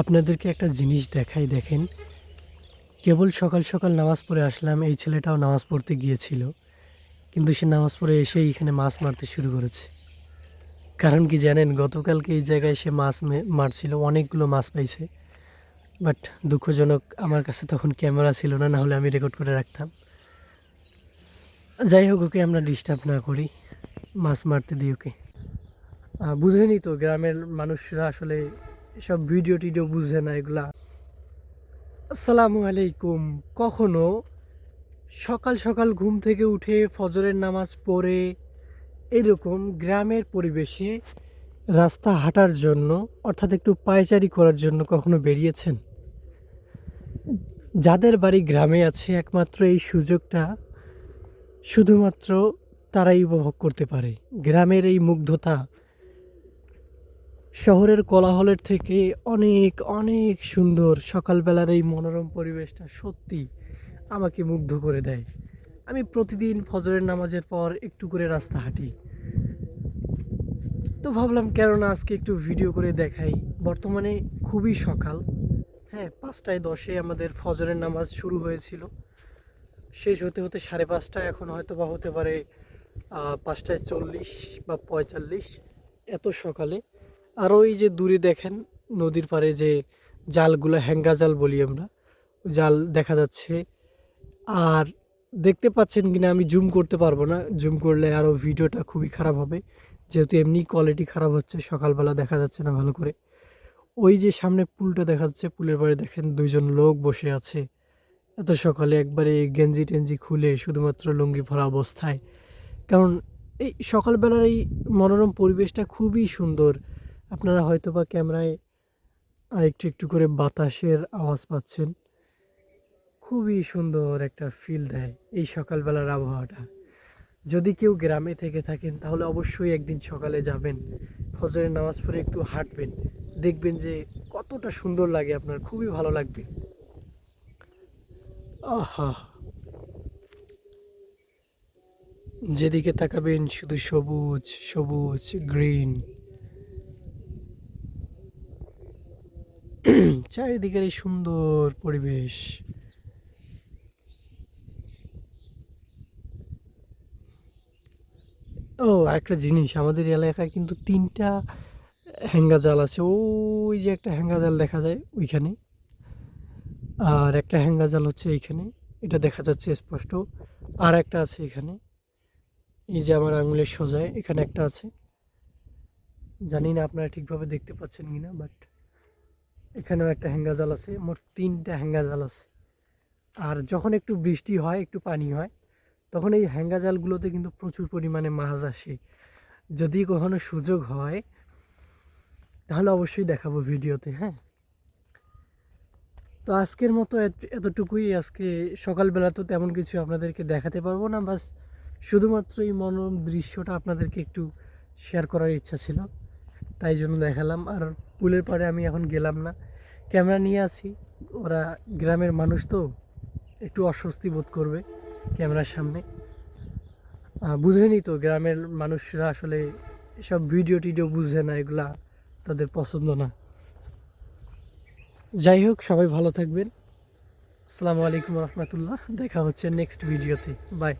আপনাদেরকে একটা জিনিস দেখাই, দেখেন। কেবল সকাল সকাল নামাজ পড়ে আসলাম, এই ছেলেটাও নামাজ পড়তে গিয়েছিল। কিন্তু সে নামাজ পড়ে এসেই এখানে মাছ মারতে শুরু করেছে। কারণ কি জানেন, গতকালকে এই জায়গায় সে মাছ মারছিল, অনেকগুলো মাছ পাইছে। বাট দুঃখজনক, আমার কাছে তখন ক্যামেরা ছিল না নাহলে আমি রেকর্ড করে রাখতাম। যাই হোক, ওকে আমরা ডিস্টার্ব না করি। মাছ মারতে দিই ওকে। বুঝেনি তো, গ্রামের মানুষরা আসলে সব ভিডিও টিডিও বুঝে না এগুলা। আসসালামু আলাইকুম। কখনো সকাল সকাল ঘুম থেকে উঠে ফজরের নামাজ পড়ে এরকম গ্রামের পরিবেশে রাস্তা হাঁটার জন্য, অর্থাৎ একটু পায়চারি করার জন্য কখনো বেরিয়েছেন? যাদের বাড়ি গ্রামে আছে একমাত্র এই সুযোগটা শুধুমাত্র তারাই উপভোগ করতে পারে। গ্রামের এই মুগ্ধতা শহরের কোলাহলের থেকে অনেক অনেক সুন্দর সকালবেলার এই মনোরম পরিবেশটা সত্যি আমাকে মুগ্ধ করে দেয়। আমি প্রতিদিন ফজরের নামাজের পর একটু করে রাস্তা হাঁটি। তো ভাবলাম কেননা আজকে একটু ভিডিও করে দেখাই। বর্তমানে খুবই সকাল। হ্যাঁ পাঁচটায় দশে আমাদের ফজরের নামাজ শুরু হয়েছিল। শেষ হতে হতে সাড়ে পাঁচটা, এখন হয়তো বা হতে পারে পাঁচটায় চল্লিশ বা পঁয়তাল্লিশ, এত সকালে। আর ওই যে দূরে দেখেন, নদীর পাড়ে যে জালগুলো, হ্যাঙ্গা জাল বলি আমরা জাল দেখা যাচ্ছে। আর দেখতে পাচ্ছেন কিনা আমি জুম করতে পারব না। জুম করলে আরও ভিডিওটা খুবই খারাপ হবে। যেহেতু এমনি কোয়ালিটি খারাপ হচ্ছে, সকালবেলা দেখা যাচ্ছে না ভালো করে। ওই যে সামনে পুলটা দেখা যাচ্ছে, পুলের পাড়ে দেখেন দুইজন লোক বসে আছে। এত সকালে একবারে গেঞ্জি টেঞ্জি খুলে শুধুমাত্র লুঙ্গি ভরা অবস্থায়। কারণ এই সকালবেলার এই মনোরম পরিবেশটা খুবই সুন্দর। আপনারা হয়তো বা ক্যামেরায় একটু একটু করে বাতাসের আওয়াজ পাচ্ছেন। খুবই সুন্দর একটা ফিল দেয় এই সকালবেলার আবহাওয়াটা। যদি কেউ গ্রামে থেকে থাকেন, তাহলে অবশ্যই একদিন সকালে যাবেন। ফজরের নামাজ পড়ে একটু হাঁটবেন। দেখবেন যে কতটা সুন্দর লাগে আপনার, খুবই ভালো লাগবে। আহা! যেদিকে তাকাবেন, শুধু সবুজ সবুজ গ্রিন চারিদিকের এই সুন্দর পরিবেশ। ও, আরেকটা জিনিস, আমাদের এলাকায় কিন্তু তিনটা হ্যাঙ্গা জাল আছে। ওই যে একটা হ্যাঙ্গা জাল দেখা যায় ওইখানে। আর একটা হ্যাঙ্গা জাল হচ্ছে এইখানে। এটা দেখা যাচ্ছে স্পষ্ট। আর একটা আছে এখানে। এই যে আমার আঙুলের সোজায় এখানে একটা আছে। জানি না আপনারা ঠিকভাবে দেখতে পাচ্ছেন কিনা, বাট এখানেও একটা হ্যাঙ্গা জাল আছে, মোট তিনটা হ্যাঙ্গা জাল আছে। আর যখন একটু বৃষ্টি হয়, একটু পানি হয়, তখন এই হ্যাঙ্গা জালগুলোতে কিন্তু প্রচুর পরিমাণে মাছ আসে। যদি কখনো সুযোগ হয়, তাহলে অবশ্যই দেখাবো ভিডিওতে হ্যাঁ? তো আজকের মতো এতটুকুই। আজকে সকালবেলা তো তেমন কিছু আপনাদেরকে দেখাতে পারব না, বাস শুধুমাত্র এই মনোরম দৃশ্যটা আপনাদেরকে একটু শেয়ার করার ইচ্ছা ছিল। তাই জন্য দেখালাম। আর পুলের পাড়ে আমি এখন গেলাম না। ক্যামেরা নিয়ে আছি ওরা গ্রামের মানুষ তো, একটু অস্বস্তি বোধ করবে ক্যামেরার সামনে। বুঝেনি তো গ্রামের মানুষরা আসলে সব ভিডিও টিডিও বুঝে না, এগুলা তাদের পছন্দ না। যাই হোক, সবাই ভালো থাকবেন। আসসালামু আলাইকুম রহমতুল্লাহ। দেখা হচ্ছে নেক্সট ভিডিওতে বাই